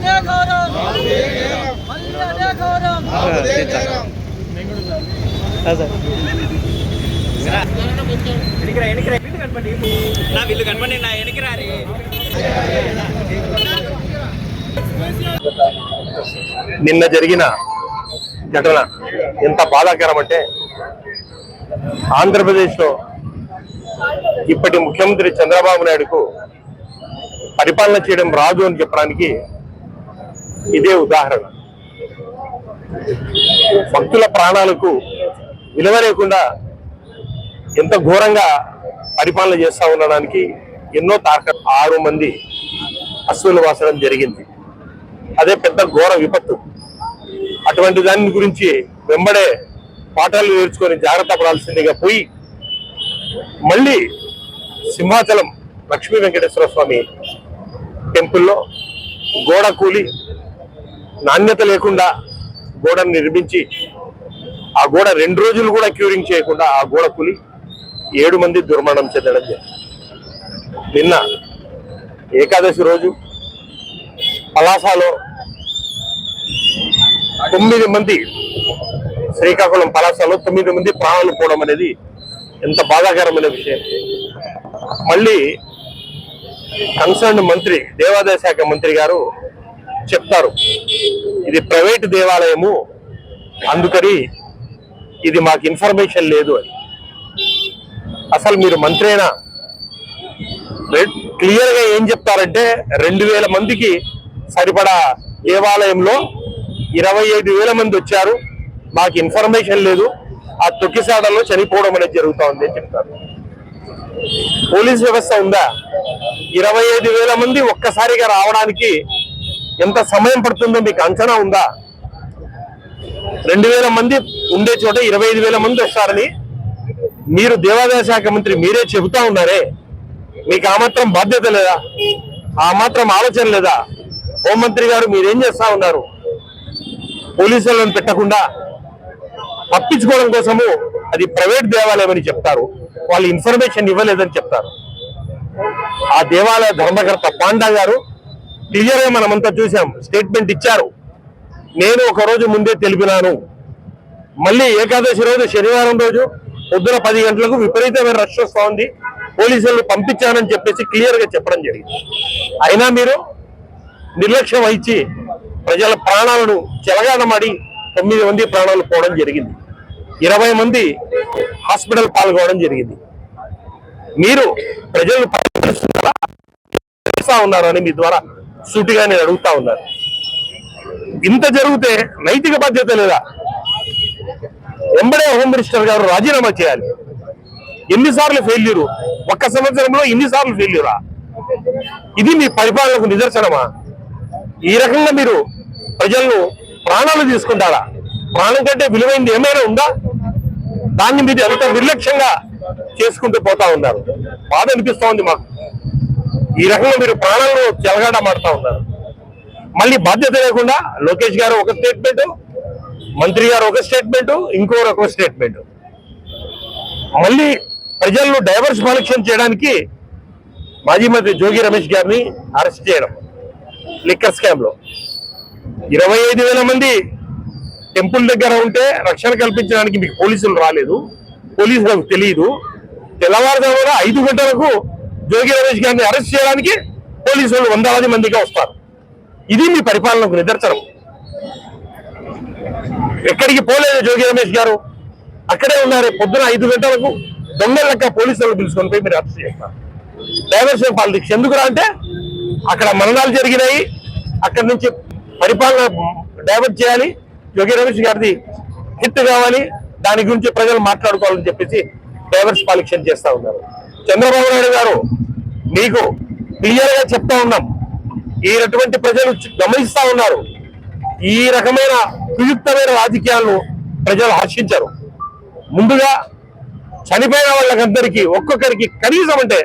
నా నా నిన్న జరిగిన ఘటన ఎంత బాధాకరం అంటే ఆంధ్రప్రదేశ్లో ఇప్పటి ముఖ్యమంత్రి చంద్రబాబు నాయుడుకు పరిపాలన చేయడం రాదు అని చెప్పడానికి ఇదే ఉదాహరణ. భక్తుల ప్రాణాలకు విలువ లేకుండా ఎంత ఘోరంగా పరిపాలన చేస్తా ఉండడానికి ఎన్నో తారక ఆరు మంది అశ్వులు వాసడం జరిగింది. అదే పెద్ద ఘోర విపత్తు. అటువంటి దాని గురించి వెంబడే పాఠాలు నేర్చుకొని జాగ్రత్త పడాల్సిందిగా పోయి మళ్ళీ సింహాచలం లక్ష్మీ వెంకటేశ్వర స్వామి టెంపుల్లో గోడ కూలి నాణ్యత లేకుండా గోడను నిర్మించి ఆ గోడ రెండు రోజులు కూడా క్యూరింగ్ చేయకుండా ఆ గోడ కూలి ఏడు మంది దుర్మరణం చెందడం జరిగింది. నిన్న ఏకాదశి రోజు పలాసలో తొమ్మిది మంది శ్రీకాకుళం పలాసలో తొమ్మిది మంది ప్రాణాలు పోవడం అనేది ఎంత బాధాకరమైన విషయం. మళ్ళీ కన్సర్న్ మంత్రి దేవాదాయ శాఖ మంత్రి గారు చెప్తారు. ఇది ప్రైవేట్ దేవాలయము. అందుకని ఇది మాకు ఇన్ఫర్మేషన్ లేదు అని. అసలు మీరు మంత్రేనా? క్లియర్గా ఏం చెప్తారంటే రెండు వేల మందికి సరిపడా దేవాలయంలో ఇరవై ఐదు వేల మంది వచ్చారు. మాకు ఇన్ఫర్మేషన్ లేదు. ఆ తొక్కిసాడలో చనిపోవడం అనేది జరుగుతూ ఉంది అని చెప్తారు. పోలీస్ వ్యవస్థ ఉందా? ఇరవై ఐదు వేల మంది ఒక్కసారిగా రావడానికి ఎంత సమయం పడుతుందో మీకు అంచనా ఉందా? రెండు వేల మంది ఉండే చోట ఇరవై ఐదు వేల మంది వస్తారని మీరు దేవాదాయ శాఖ మంత్రి మీరే చెబుతా ఉన్నారే. మీకు ఆ మాత్రం బాధ్యత లేదా? ఆ మాత్రం ఆలోచన లేదా? హోంమంత్రి గారు మీరేం చేస్తా ఉన్నారు? పోలీసులను పెట్టకుండా తప్పించుకోవడం కోసము అది ప్రైవేట్ దేవాలయం అని చెప్తారు. వాళ్ళు ఇన్ఫర్మేషన్ ఇవ్వలేదని చెప్తారు. ఆ దేవాలయ ధర్మకర్త పాండా గారు క్లియర్గా మనమంతా చూసాం స్టేట్మెంట్ ఇచ్చారు. నేను ఒక రోజు ముందే తెలిపినాను. మళ్ళీ ఏకాదశి రోజు శనివారం రోజు పొద్దున పది గంటలకు విపరీతమైన రష్ వస్తా ఉంది. పోలీసులు పంపించానని చెప్పేసి క్లియర్గా చెప్పడం జరిగింది. అయినా మీరు నిర్లక్ష్యం వహించి ప్రజల ప్రాణాలను చెలగాటమాడి తొమ్మిది మంది ప్రాణాలు పోవడం జరిగింది. ఇరవై మంది హాస్పిటల్ పాల్గొనడం జరిగింది. మీరు ప్రజలు పరిశీలిస్తున్నారా ఉన్నారని మీ ద్వారా సూటిగా నేను అడుగుతా ఉన్నాను ఇంత జరిగితే నైతిక బాధ్యత లేదా? వెంబడే హోమ్ మినిస్టర్ గారు రాజీనామా చేయాలి. ఎన్నిసార్లు ఫెయిల్యూరు ఒక్క సంవత్సరంలో ఎన్నిసార్లు ఫెయిల్యూరా ఇది మీ పరిపాలనకు నిదర్శనమా? ఈ రకంగా మీరు ప్రజలను ప్రాణాలు తీసుకుంటారా? ప్రాణం కంటే విలువైంది ఏమైనా ఉందా? దాన్ని మీరు ఎంత నిర్లక్ష్యంగా చేసుకుంటూ పోతా ఉన్నారు? బాధ అనిపిస్తోంది మాకు. ఈ రకంగా మీరు ప్రాణాలను చెలగాట మాడుతూ ఉన్నారు. మళ్ళీ బాధ్యత లేకుండా లోకేష్ గారు ఒక స్టేట్మెంట్ మంత్రి గారు ఒక స్టేట్మెంట్ ఇంకోరు ఒక స్టేట్మెంట్ మళ్ళీ ప్రజలను డైవర్స్ కలెక్షన్ చేయడానికి మాజీ మంత్రి జోగి రమేష్ గారిని అరెస్ట్ చేయడం లిక్కర్ స్కామ్లో. ఇరవై ఐదు వేల మంది టెంపుల్ దగ్గర ఉంటే రక్షణ కల్పించడానికి మీకు పోలీసులు రాలేదు. పోలీసులకు తెలియదు. తెల్లవారుజామున ఐదు గంటలకు జోగి రమేష్ గారిని అరెస్ట్ చేయడానికి పోలీసులు వందలాది మందిగా వస్తారు. ఇది మీ పరిపాలనకు నిదర్శనం. ఎక్కడికి పోలేదు జోగి రమేష్ గారు. అక్కడే ఉన్నారు. పొద్దున ఐదు గంటలకు దొంగల లెక్క పోలీసులు పిలుచుకొని పోయి మీరు అరెస్ట్ చేస్తారు. డైవర్షన్ పాలిటిక్స్ ఎందుకురా అంటే అక్కడ మరణాలు జరిగినాయి. అక్కడి నుంచి పరిపాలన డైవర్ట్ చేయాలి. యోగి రమేష్ గారిది హిట్ కావాలి. దాని గురించి ప్రజలు మాట్లాడుకోవాలని చెప్పేసి డైవర్స్ పాలిక్షన్ చేస్తా ఉన్నారు. చంద్రబాబు నాయుడు గారు మీకు క్లియర్గా చెప్తా ఉన్నాం. ఈనటువంటి ప్రజలు గమనిస్తా ఉన్నారు. ఈ రకమైన కుయుక్తమైన రాజకీయాలను ప్రజలు హర్షించరు ముందుగా చనిపోయిన వాళ్ళకందరికీ ఒక్కొక్కరికి కనీసం అంటే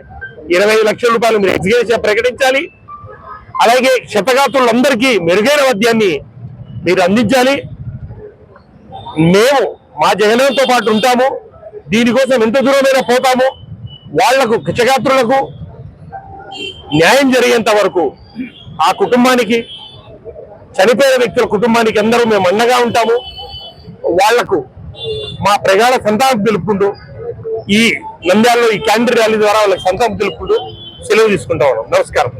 ఇరవై లక్షల రూపాయలు మీరు ఎగ్జిక్యూషన్ ప్రకటించాలి. అలాగే క్షతగాతులందరికీ మెరుగైన మద్యాన్ని మీరు అందించాలి. మేము మా జగనంతో పాటు ఉంటాము. దీనికోసం ఎంత దూరమైనా పోతాము. వాళ్ళకు క్షగాత్రులకు న్యాయం జరిగేంత వరకు ఆ కుటుంబానికి చనిపోయిన వ్యక్తుల కుటుంబానికి అందరూ మేము అండగా ఉంటాము. వాళ్ళకు మా ప్రగాఢ సంతాపం తెలుపుకుంటూ ఈ నంద్యాలలో ఈ క్యాండిల్ ర్యాలీ ద్వారా వాళ్ళకి సంతాపం తెలుపుకుంటూ సెలవు తీసుకుంటా ఉన్నాం. నమస్కారం.